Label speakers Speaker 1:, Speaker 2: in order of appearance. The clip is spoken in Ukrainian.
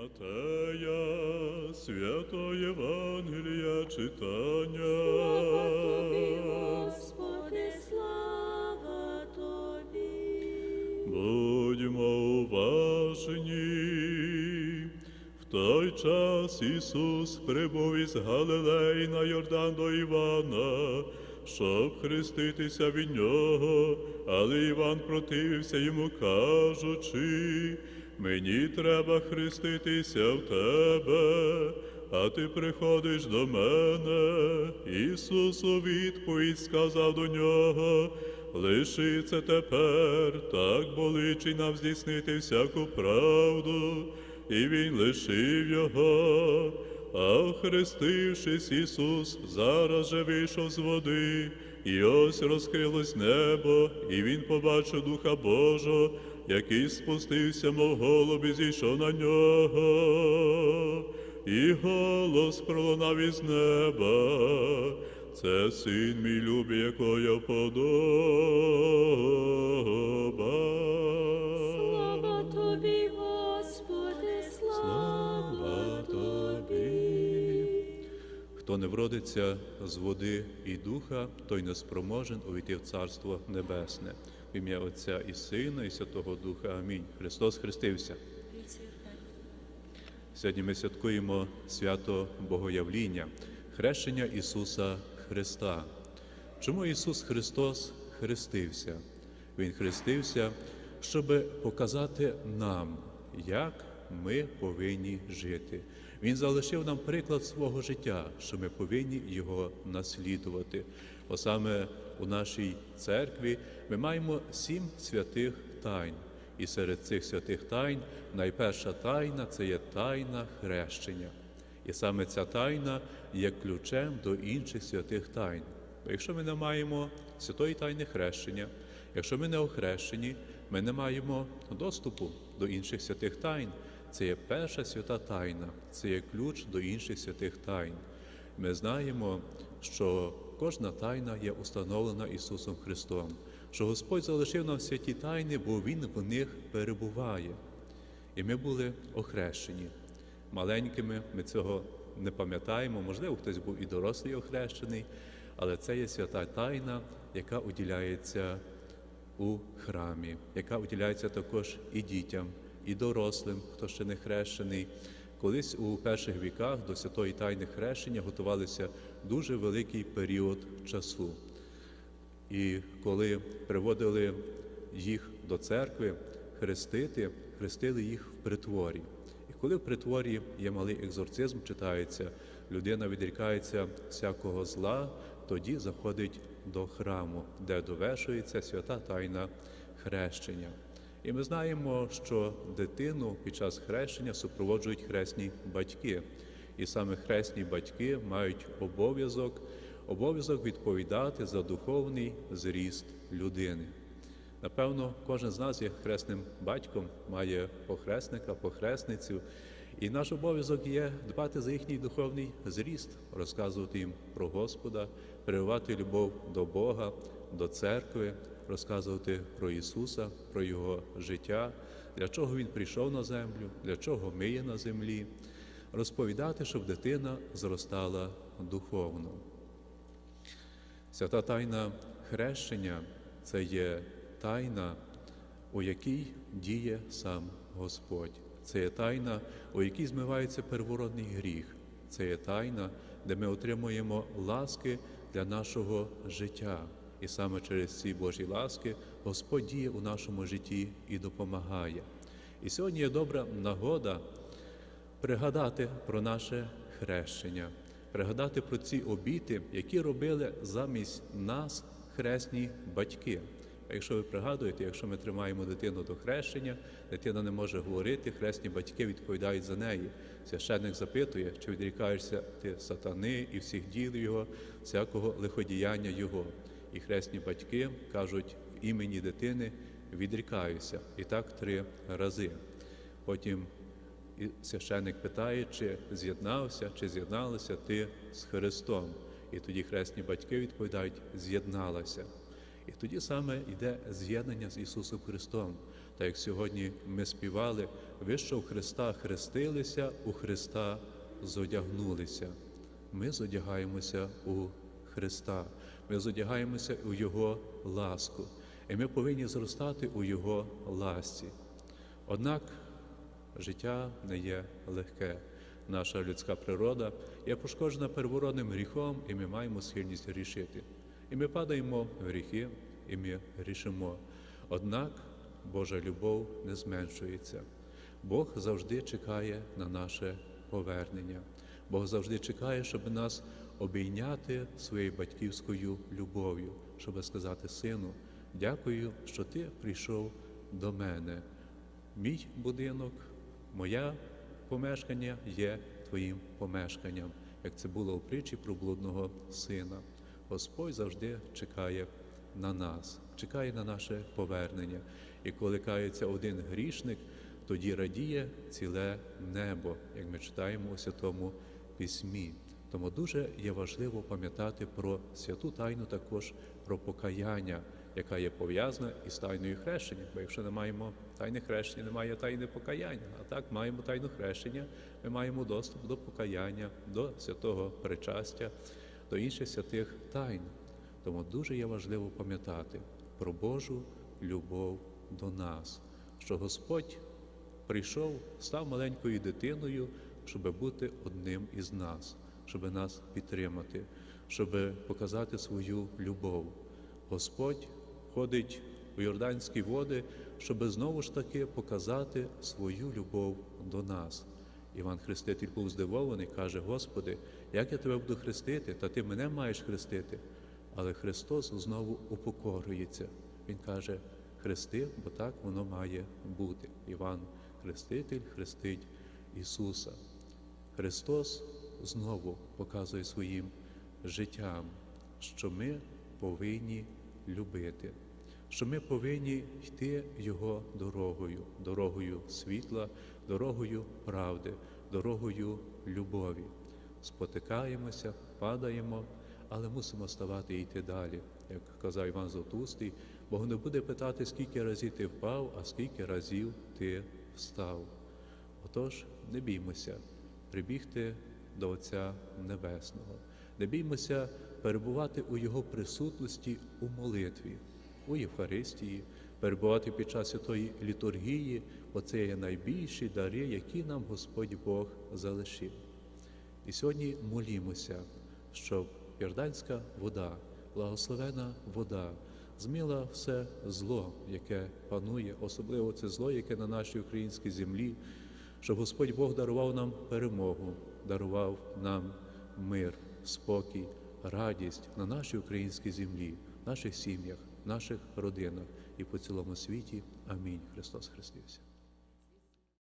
Speaker 1: Матея, свято Євангелія читання.
Speaker 2: Господи, слава Тобі.
Speaker 1: Будьмо уважні. В той час Ісус прибув із Галилеї на Йордан до Івана, щоб хреститися від нього, але Іван противився йому, кажучи, мені треба хреститися в тебе, а ти приходиш до мене. Ісус у відповідь сказав до нього, лиши це тепер, так боличий нам здійснити всяку правду, і він лишив його. А охрестившись, Ісус зараз же вийшов з води, і ось розкрилось небо, і він побачив Духа Божого, який спустився, мов голуб, і зійшов на нього. І голос пролунав із неба. Це син мій любий, якого я вподобав.
Speaker 2: Слава Тобі, Господи, слава Тобі.
Speaker 3: Хто не вродиться з води і духа, той не спроможен увійти в Царство Небесне. В ім'я Отця і Сина, і Святого Духа. Амінь. Христос хрестився. Сьогодні ми святкуємо свято Богоявління, хрещення Ісуса Христа. Чому Ісус Христос хрестився? Він хрестився, щоб показати нам, як ми повинні жити. Він залишив нам приклад свого життя, що ми повинні його наслідувати. Бо саме у нашій церкві ми маємо сім святих тайн. І серед цих святих тайн найперша тайна це є тайна хрещення. І саме ця тайна є ключем до інших святих тайн. Бо якщо ми не маємо святої тайни хрещення, якщо ми не охрещені, ми не маємо доступу до інших святих тайн. Це є перша свята тайна, це є ключ до інших святих тайн. Ми знаємо, що кожна тайна є установлена Ісусом Христом, що Господь залишив нам святі тайни, бо Він в них перебуває. І ми були охрещені. Маленькими ми цього не пам'ятаємо, можливо, хтось був і дорослий охрещений, але це є свята тайна, яка уділяється у храмі, яка уділяється також і дітям, і дорослим, хто ще не хрещений. Колись у перших віках до святої тайни хрещення готувалися дуже великий період часу. І коли приводили їх до церкви хрестити, хрестили їх в притворі. І коли в притворі є малий екзорцизм, читається, людина відрікається всякого зла, тоді заходить до храму, де довершується свята тайна хрещення. І ми знаємо, що дитину під час хрещення супроводжують хресні батьки. І саме хресні батьки мають обов'язок, обов'язок відповідати за духовний зріст людини. Напевно, кожен з нас є хресним батьком, має похресника, похресницю, і наш обов'язок є дбати за їхній духовний зріст, розказувати їм про Господа, прививати любов до Бога, до церкви, розказувати про Ісуса, про Його життя, для чого Він прийшов на землю, для чого ми є на землі, розповідати, щоб дитина зростала духовно. Свята тайна хрещення це є тайна, у якій діє сам Господь. Це є тайна, у якій змивається первородний гріх. Це є тайна, де ми отримуємо ласки для нашого життя. І саме через ці Божі ласки Господь діє у нашому житті і допомагає. І сьогодні є добра нагода пригадати про наше хрещення, пригадати про ці обіти, які робили замість нас хресні батьки. А якщо ви пригадуєте, якщо ми тримаємо дитину до хрещення, дитина не може говорити, хресні батьки відповідають за неї. Священник запитує, чи відрікаєшся ти сатани і всіх діл його, всякого лиходіяння його. І хресні батьки кажуть в імені дитини відрікаюся. І так три рази. Потім і священник питає, чи з'єднався, чи з'єдналася ти з Христом. І тоді хресні батьки відповідають, з'єдналася. І тоді саме йде з'єднання з Ісусом Христом. Так як сьогодні ми співали, ви що в Христа хрестилися, у Христа зодягнулися. Ми зодягаємося у Христа, ми зодягаємося у Його ласку, і ми повинні зростати у Його ласці. Однак життя не є легке. Наша людська природа є пошкоджена первородним гріхом, і ми маємо схильність грішити. І ми падаємо в гріхи, і ми грішимо. Однак Божа любов не зменшується. Бог завжди чекає на наше повернення. Бог завжди чекає, щоб нас обійняти своєю батьківською любов'ю, щоб сказати сину, дякую, що ти прийшов до мене. Мій будинок, моє помешкання є твоїм помешканням, як це було у притчі про блудного сина. Господь завжди чекає на нас, чекає на наше повернення. І коли кається один грішник, тоді радіє ціле небо, як ми читаємо у святому письмі. Тому дуже є важливо пам'ятати про святу тайну, також про покаяння, яка є пов'язана із тайною хрещення. Бо якщо не маємо тайни хрещення, немає тайни покаяння. А так маємо тайну хрещення, ми маємо доступ до покаяння, до святого причастя, до інших святих тайн. Тому дуже є важливо пам'ятати про Божу любов до нас, що Господь прийшов, став маленькою дитиною, щоб бути одним із нас, щоб нас підтримати, щоб показати свою любов. Господь ходить у Йорданські води, щоб знову ж таки показати свою любов до нас. Іван Хреститель був здивований, каже: Господи, як я тебе буду хрестити, та ти мене маєш хрестити. Але Христос знову упокорюється. Він каже: Хрести, бо так воно має бути. Іван Хреститель хрестить Ісуса. Христос знову показує своїм життям, що ми повинні любити, що ми повинні йти Його дорогою, дорогою світла, дорогою правди, дорогою любові. Спотикаємося, падаємо, але мусимо ставати і йти далі. Як казав Іван Золотустий, Бог не буде питати, скільки разів ти впав, а скільки разів ти встав. Отож, не біймося прибігти до Отця Небесного, не біймося перебувати у Його присутності у молитві, у Євхаристії, перебувати під час святої літургії, бо є найбільші дари, які нам Господь Бог залишив. І сьогодні молімося, щоб Йорданська вода, благословена вода, зміла все зло, яке панує, особливо це зло, яке на нашій українській землі, щоб Господь Бог дарував нам перемогу, дарував нам мир, спокій, радість на нашій українській землі, наших сім'ях, наших родинах і по цілому світі. Амінь. Христос Христився.